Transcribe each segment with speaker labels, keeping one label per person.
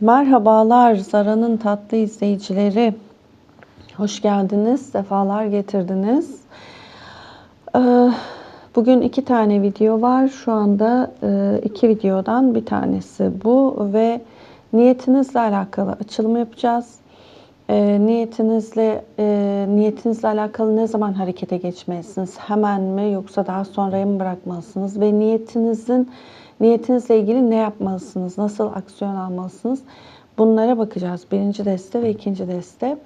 Speaker 1: Merhabalar Zara'nın tatlı izleyicileri. Hoş geldiniz, sefalar getirdiniz. Ee, Bugün iki tane video var. Şu anda e, iki videodan bir tanesi bu ve niyetinizle alakalı açılım yapacağız. E, niyetinizle e, niyetinizle alakalı ne zaman harekete geçmelisiniz? Hemen mi yoksa daha sonraya mı bırakmalısınız? Ve niyetinizin niyetinizle ilgili ne yapmalısınız? Nasıl aksiyon almalısınız? Bunlara bakacağız. Birinci deste ve ikinci deste.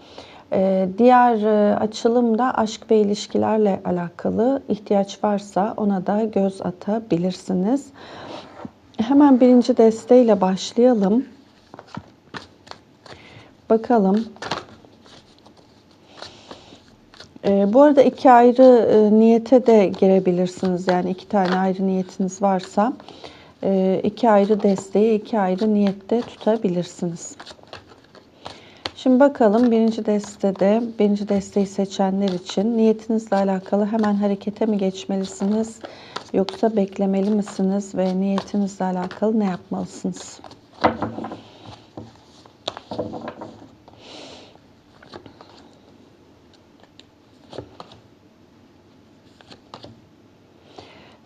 Speaker 1: Ee, diğer e, açılım da aşk ve ilişkilerle alakalı. ihtiyaç varsa ona da göz atabilirsiniz. Hemen birinci desteyle başlayalım. Bakalım. Ee, bu arada iki ayrı e, niyete de girebilirsiniz. Yani iki tane ayrı niyetiniz varsa e, iki ayrı desteği iki ayrı niyette tutabilirsiniz. Şimdi bakalım birinci destede, birinci desteği seçenler için niyetinizle alakalı hemen harekete mi geçmelisiniz? Yoksa beklemeli misiniz ve niyetinizle alakalı ne yapmalısınız?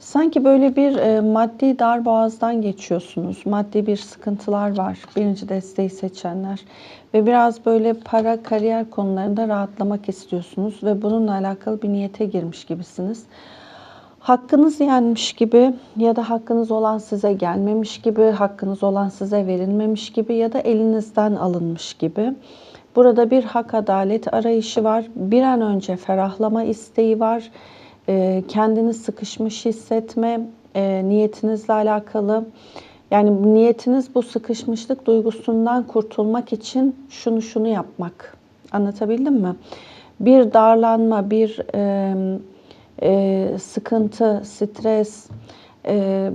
Speaker 1: Sanki böyle bir e, maddi darboğazdan geçiyorsunuz. Maddi bir sıkıntılar var. Birinci desteği seçenler. Ve biraz böyle para, kariyer konularında rahatlamak istiyorsunuz. Ve bununla alakalı bir niyete girmiş gibisiniz. Hakkınız yenmiş gibi ya da hakkınız olan size gelmemiş gibi, hakkınız olan size verilmemiş gibi ya da elinizden alınmış gibi. Burada bir hak adalet arayışı var. Bir an önce ferahlama isteği var e, kendini sıkışmış hissetme, e, niyetinizle alakalı. Yani niyetiniz bu sıkışmışlık duygusundan kurtulmak için şunu şunu yapmak. Anlatabildim mi? Bir darlanma, bir e, e, sıkıntı, stres, e,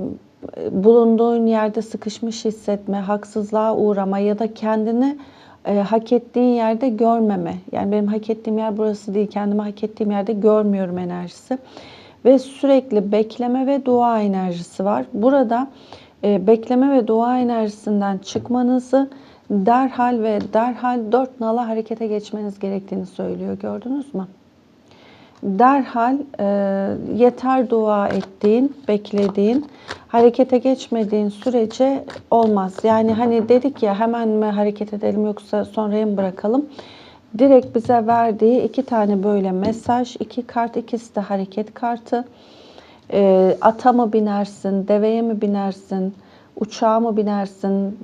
Speaker 1: bulunduğun yerde sıkışmış hissetme, haksızlığa uğrama ya da kendini e, hak ettiğin yerde görmeme. Yani benim hak ettiğim yer burası değil, kendimi hak ettiğim yerde görmüyorum enerjisi. Ve sürekli bekleme ve dua enerjisi var. Burada e, bekleme ve dua enerjisinden çıkmanızı derhal ve derhal dört nala harekete geçmeniz gerektiğini söylüyor. Gördünüz mü? Derhal e, yeter dua ettiğin, beklediğin, harekete geçmediğin sürece olmaz. Yani hani dedik ya hemen mi hareket edelim yoksa sonraya mı bırakalım? Direkt bize verdiği iki tane böyle mesaj, iki kart, ikisi de hareket kartı. E, ata mı binersin, deveye mi binersin, uçağa mı binersin,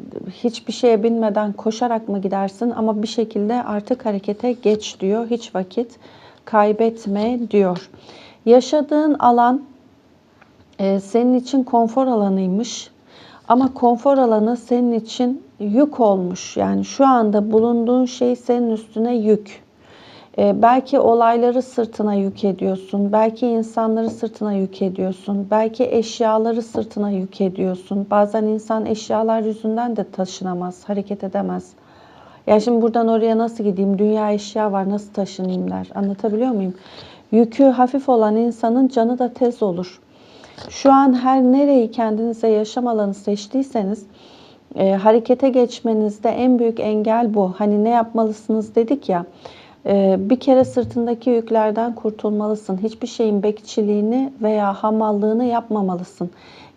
Speaker 1: hiçbir şeye binmeden koşarak mı gidersin ama bir şekilde artık harekete geç diyor. Hiç vakit kaybetme diyor. Yaşadığın alan e, senin için konfor alanıymış. Ama konfor alanı senin için yük olmuş. Yani şu anda bulunduğun şey senin üstüne yük. Ee, belki olayları sırtına yük ediyorsun. Belki insanları sırtına yük ediyorsun. Belki eşyaları sırtına yük ediyorsun. Bazen insan eşyalar yüzünden de taşınamaz, hareket edemez. Ya şimdi buradan oraya nasıl gideyim? Dünya eşya var nasıl taşınayım der. Anlatabiliyor muyum? Yükü hafif olan insanın canı da tez olur. Şu an her nereyi kendinize yaşam alanı seçtiyseniz e, harekete geçmenizde en büyük engel bu. Hani ne yapmalısınız dedik ya. E, bir kere sırtındaki yüklerden kurtulmalısın. Hiçbir şeyin bekçiliğini veya hamallığını yapmamalısın.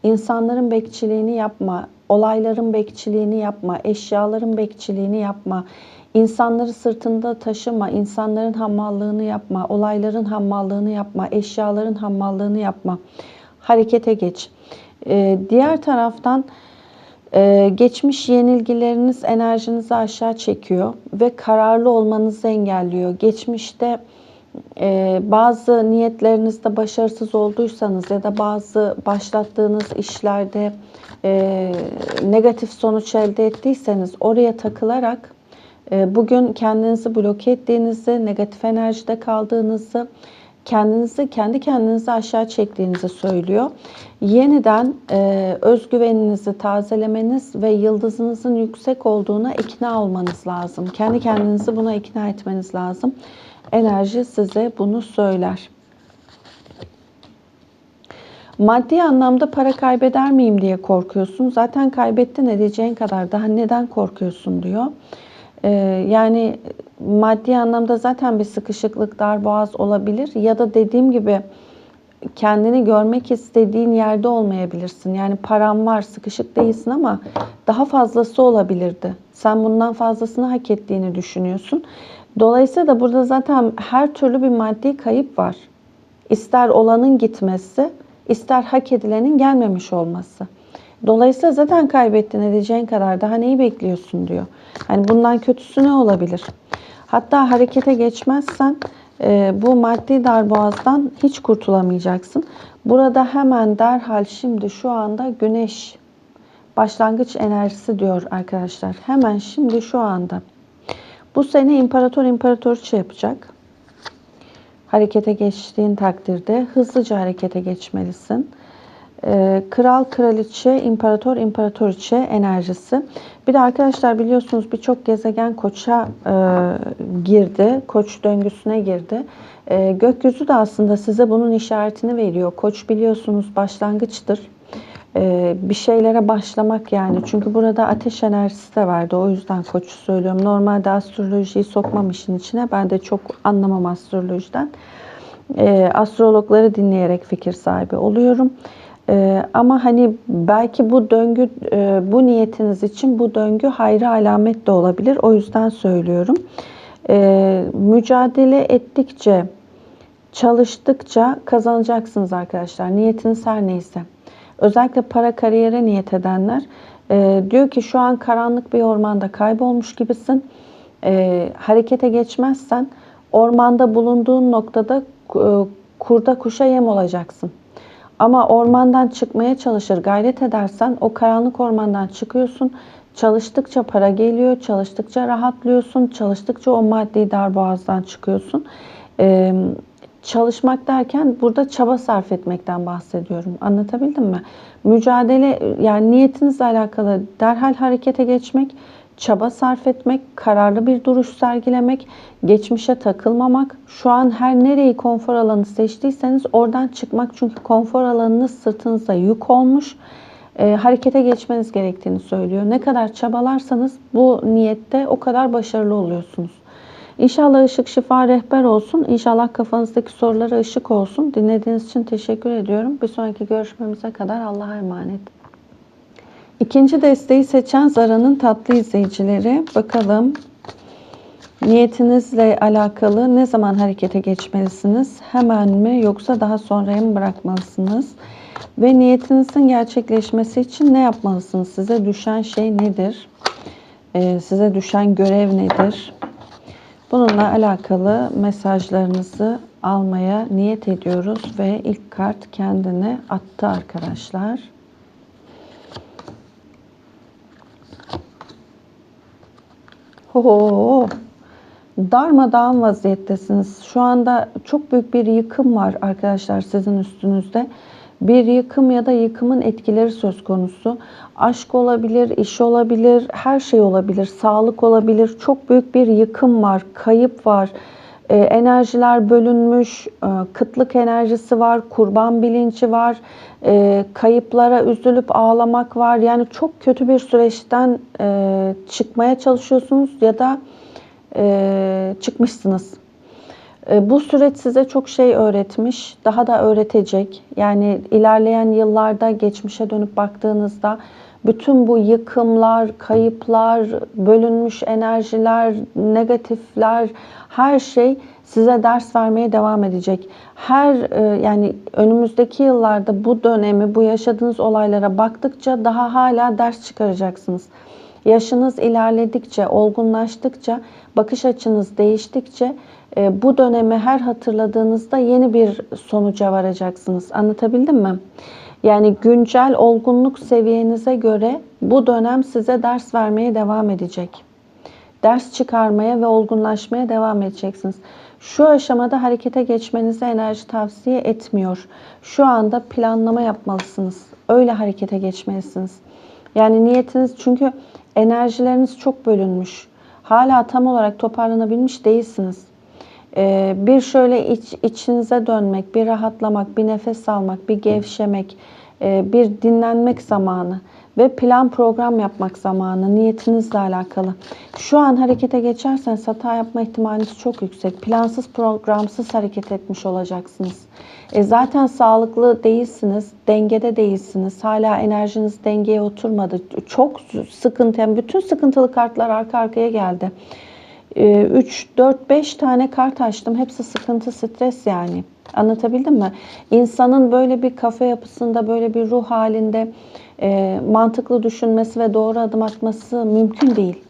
Speaker 1: İnsanların bekçiliğini yapma, olayların bekçiliğini yapma, eşyaların bekçiliğini yapma. İnsanları sırtında taşıma, insanların hamallığını yapma, olayların hamallığını yapma, eşyaların hamallığını yapma. Harekete geç. Ee, diğer taraftan e, geçmiş yenilgileriniz enerjinizi aşağı çekiyor ve kararlı olmanızı engelliyor. Geçmişte e, bazı niyetlerinizde başarısız olduysanız ya da bazı başlattığınız işlerde e, negatif sonuç elde ettiyseniz oraya takılarak e, bugün kendinizi bloke ettiğinizi, negatif enerjide kaldığınızı, kendinizi kendi kendinizi aşağı çektiğinizi söylüyor. Yeniden e, özgüveninizi tazelemeniz ve yıldızınızın yüksek olduğuna ikna olmanız lazım. Kendi kendinizi buna ikna etmeniz lazım. Enerji size bunu söyler. Maddi anlamda para kaybeder miyim diye korkuyorsun. Zaten kaybettin edeceğin kadar daha neden korkuyorsun diyor. Ee, yani maddi anlamda zaten bir sıkışıklık, darboğaz olabilir. Ya da dediğim gibi kendini görmek istediğin yerde olmayabilirsin. Yani param var, sıkışık değilsin ama daha fazlası olabilirdi. Sen bundan fazlasını hak ettiğini düşünüyorsun. Dolayısıyla da burada zaten her türlü bir maddi kayıp var. İster olanın gitmesi, ister hak edilenin gelmemiş olması. Dolayısıyla zaten kaybettin edeceğin kadar daha neyi bekliyorsun diyor. Hani bundan kötüsü ne olabilir? Hatta harekete geçmezsen e, bu maddi darboğazdan hiç kurtulamayacaksın. Burada hemen derhal şimdi şu anda güneş başlangıç enerjisi diyor arkadaşlar. Hemen şimdi şu anda. Bu sene imparator imparatoriçe yapacak. Harekete geçtiğin takdirde hızlıca harekete geçmelisin. Ee, kral, kraliçe, imparator, imparatoriçe enerjisi. Bir de arkadaşlar biliyorsunuz birçok gezegen koça e, girdi. Koç döngüsüne girdi. E, gökyüzü de aslında size bunun işaretini veriyor. Koç biliyorsunuz başlangıçtır. E, bir şeylere başlamak yani. Çünkü burada ateş enerjisi de vardı. O yüzden koçu söylüyorum. Normalde astrolojiyi sokmam işin içine. Ben de çok anlamam astrolojiden. E, astrologları dinleyerek fikir sahibi oluyorum. Ee, ama hani belki bu döngü, e, bu niyetiniz için bu döngü hayra alamet de olabilir. O yüzden söylüyorum. Ee, mücadele ettikçe, çalıştıkça kazanacaksınız arkadaşlar. Niyetiniz her neyse. Özellikle para kariyere niyet edenler e, diyor ki şu an karanlık bir ormanda kaybolmuş gibisin. E, harekete geçmezsen ormanda bulunduğun noktada e, kurda kuşa yem olacaksın. Ama ormandan çıkmaya çalışır, gayret edersen o karanlık ormandan çıkıyorsun. Çalıştıkça para geliyor, çalıştıkça rahatlıyorsun, çalıştıkça o maddi darboğazdan çıkıyorsun. Ee, çalışmak derken burada çaba sarf etmekten bahsediyorum. Anlatabildim mi? Mücadele yani niyetinizle alakalı derhal harekete geçmek, çaba sarf etmek, kararlı bir duruş sergilemek, geçmişe takılmamak, şu an her nereyi konfor alanı seçtiyseniz oradan çıkmak. Çünkü konfor alanınız sırtınıza yük olmuş. E, harekete geçmeniz gerektiğini söylüyor. Ne kadar çabalarsanız bu niyette o kadar başarılı oluyorsunuz. İnşallah ışık şifa rehber olsun. İnşallah kafanızdaki sorulara ışık olsun. Dinlediğiniz için teşekkür ediyorum. Bir sonraki görüşmemize kadar Allah'a emanet. İkinci desteği seçen Zara'nın tatlı izleyicileri. Bakalım niyetinizle alakalı ne zaman harekete geçmelisiniz? Hemen mi yoksa daha sonraya mı bırakmalısınız? Ve niyetinizin gerçekleşmesi için ne yapmalısınız? Size düşen şey nedir? Ee, size düşen görev nedir? Bununla alakalı mesajlarınızı almaya niyet ediyoruz ve ilk kart kendini attı arkadaşlar. Ho, darmadağın vaziyettesiniz. Şu anda çok büyük bir yıkım var arkadaşlar sizin üstünüzde. Bir yıkım ya da yıkımın etkileri söz konusu. Aşk olabilir, iş olabilir, her şey olabilir, sağlık olabilir. Çok büyük bir yıkım var, kayıp var. E, enerjiler bölünmüş, e, kıtlık enerjisi var, kurban bilinci var, e, kayıplara üzülüp ağlamak var. Yani çok kötü bir süreçten e, çıkmaya çalışıyorsunuz ya da e, çıkmışsınız. E, bu süreç size çok şey öğretmiş, daha da öğretecek. Yani ilerleyen yıllarda geçmişe dönüp baktığınızda bütün bu yıkımlar, kayıplar, bölünmüş enerjiler, negatifler, her şey size ders vermeye devam edecek. Her e, yani önümüzdeki yıllarda bu dönemi, bu yaşadığınız olaylara baktıkça daha hala ders çıkaracaksınız. Yaşınız ilerledikçe, olgunlaştıkça, bakış açınız değiştikçe e, bu dönemi her hatırladığınızda yeni bir sonuca varacaksınız. Anlatabildim mi? Yani güncel olgunluk seviyenize göre bu dönem size ders vermeye devam edecek. Ders çıkarmaya ve olgunlaşmaya devam edeceksiniz. Şu aşamada harekete geçmenize enerji tavsiye etmiyor. Şu anda planlama yapmalısınız. Öyle harekete geçmelisiniz. Yani niyetiniz çünkü enerjileriniz çok bölünmüş. Hala tam olarak toparlanabilmiş değilsiniz. Ee, bir şöyle iç, içinize dönmek, bir rahatlamak, bir nefes almak, bir gevşemek, e, bir dinlenmek zamanı ve plan program yapmak zamanı niyetinizle alakalı. Şu an harekete geçerseniz hata yapma ihtimaliniz çok yüksek. Plansız programsız hareket etmiş olacaksınız. E zaten sağlıklı değilsiniz, dengede değilsiniz. Hala enerjiniz dengeye oturmadı. Çok sıkıntı, yani bütün sıkıntılı kartlar arka arkaya geldi. 3, 4, 5 tane kart açtım. Hepsi sıkıntı, stres yani. Anlatabildim mi? İnsanın böyle bir kafa yapısında, böyle bir ruh halinde e, mantıklı düşünmesi ve doğru adım atması mümkün değil.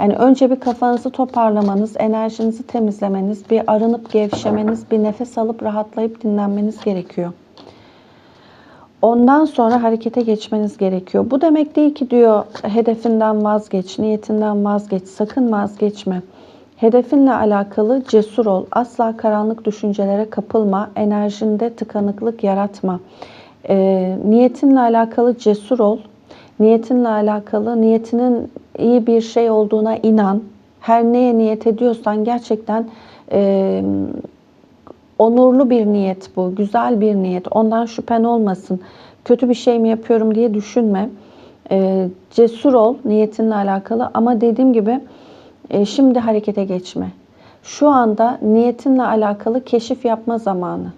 Speaker 1: Yani önce bir kafanızı toparlamanız, enerjinizi temizlemeniz, bir arınıp gevşemeniz, bir nefes alıp rahatlayıp dinlenmeniz gerekiyor. Ondan sonra harekete geçmeniz gerekiyor. Bu demek değil ki diyor hedefinden vazgeç, niyetinden vazgeç, sakın vazgeçme. Hedefinle alakalı cesur ol. Asla karanlık düşüncelere kapılma. Enerjinde tıkanıklık yaratma. E, niyetinle alakalı cesur ol. Niyetinle alakalı niyetinin iyi bir şey olduğuna inan. Her neye niyet ediyorsan gerçekten e, onurlu bir niyet bu. Güzel bir niyet. Ondan şüphen olmasın. Kötü bir şey mi yapıyorum diye düşünme. E, cesur ol niyetinle alakalı ama dediğim gibi e, şimdi harekete geçme. Şu anda niyetinle alakalı keşif yapma zamanı.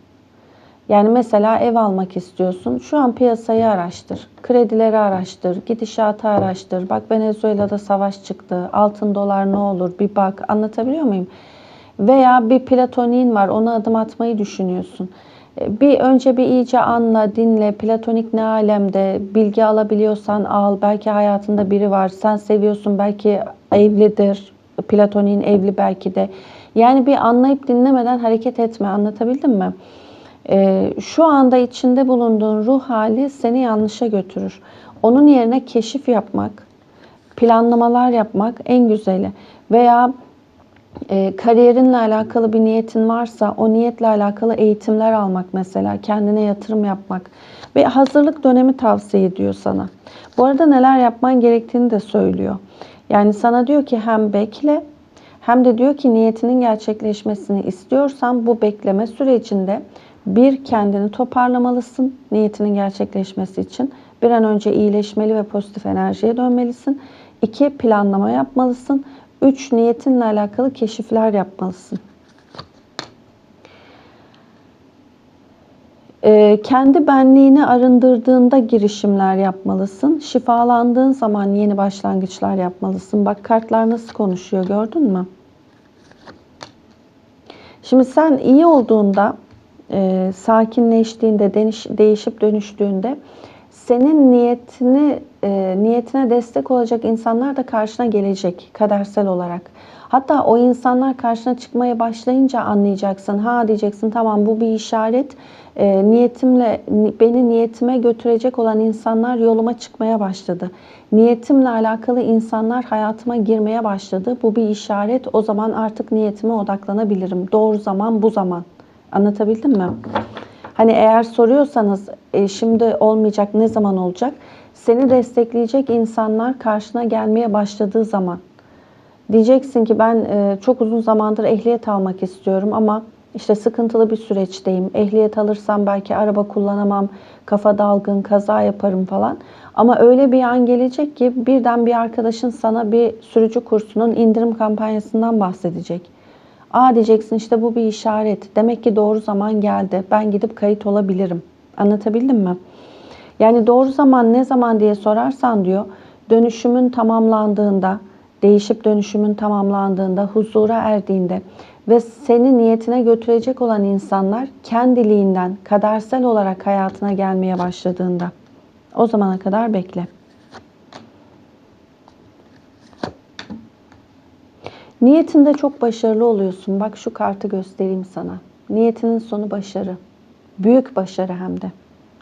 Speaker 1: Yani mesela ev almak istiyorsun. Şu an piyasayı araştır. Kredileri araştır. Gidişatı araştır. Bak Venezuela'da savaş çıktı. Altın dolar ne olur bir bak. Anlatabiliyor muyum? Veya bir platonin var. Ona adım atmayı düşünüyorsun. E, bir önce bir iyice anla, dinle. Platonik ne alemde? Bilgi alabiliyorsan al. Belki hayatında biri var. Sen seviyorsun. Belki evlidir. Platonin evli belki de. Yani bir anlayıp dinlemeden hareket etme. Anlatabildim mi? Ee, şu anda içinde bulunduğun ruh hali seni yanlışa götürür. Onun yerine keşif yapmak, planlamalar yapmak en güzeli. Veya e, kariyerinle alakalı bir niyetin varsa o niyetle alakalı eğitimler almak mesela, kendine yatırım yapmak ve hazırlık dönemi tavsiye ediyor sana. Bu arada neler yapman gerektiğini de söylüyor. Yani sana diyor ki hem bekle hem de diyor ki niyetinin gerçekleşmesini istiyorsan bu bekleme sürecinde bir kendini toparlamalısın niyetinin gerçekleşmesi için. Bir an önce iyileşmeli ve pozitif enerjiye dönmelisin. İki planlama yapmalısın. Üç niyetinle alakalı keşifler yapmalısın. Ee, kendi benliğini arındırdığında girişimler yapmalısın. Şifalandığın zaman yeni başlangıçlar yapmalısın. Bak kartlar nasıl konuşuyor gördün mü? Şimdi sen iyi olduğunda, e, sakinleştiğinde, deniş, değişip dönüştüğünde senin niyetini e, niyetine destek olacak insanlar da karşına gelecek kadersel olarak. Hatta o insanlar karşına çıkmaya başlayınca anlayacaksın. Ha diyeceksin tamam bu bir işaret. E, niyetimle beni niyetime götürecek olan insanlar yoluma çıkmaya başladı. Niyetimle alakalı insanlar hayatıma girmeye başladı. Bu bir işaret. O zaman artık niyetime odaklanabilirim. Doğru zaman bu zaman. Anlatabildim mi? Hani eğer soruyorsanız e, şimdi olmayacak ne zaman olacak? Seni destekleyecek insanlar karşına gelmeye başladığı zaman. Diyeceksin ki ben e, çok uzun zamandır ehliyet almak istiyorum ama işte sıkıntılı bir süreçteyim. Ehliyet alırsam belki araba kullanamam, kafa dalgın, kaza yaparım falan. Ama öyle bir an gelecek ki birden bir arkadaşın sana bir sürücü kursunun indirim kampanyasından bahsedecek. Aa diyeceksin işte bu bir işaret. Demek ki doğru zaman geldi. Ben gidip kayıt olabilirim. Anlatabildim mi? Yani doğru zaman ne zaman diye sorarsan diyor dönüşümün tamamlandığında, değişip dönüşümün tamamlandığında, huzura erdiğinde ve seni niyetine götürecek olan insanlar kendiliğinden kadersel olarak hayatına gelmeye başladığında. O zamana kadar bekle. Niyetinde çok başarılı oluyorsun. Bak şu kartı göstereyim sana. Niyetinin sonu başarı. Büyük başarı hem de.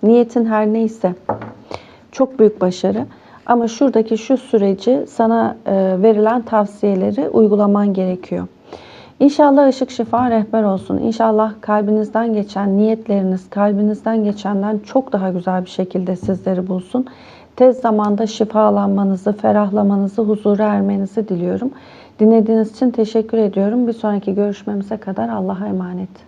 Speaker 1: Niyetin her neyse. Çok büyük başarı. Ama şuradaki şu süreci sana e, verilen tavsiyeleri uygulaman gerekiyor. İnşallah ışık şifa rehber olsun. İnşallah kalbinizden geçen niyetleriniz, kalbinizden geçenden çok daha güzel bir şekilde sizleri bulsun. Tez zamanda şifalanmanızı, ferahlamanızı, huzura ermenizi diliyorum. Dinlediğiniz için teşekkür ediyorum. Bir sonraki görüşmemize kadar Allah'a emanet.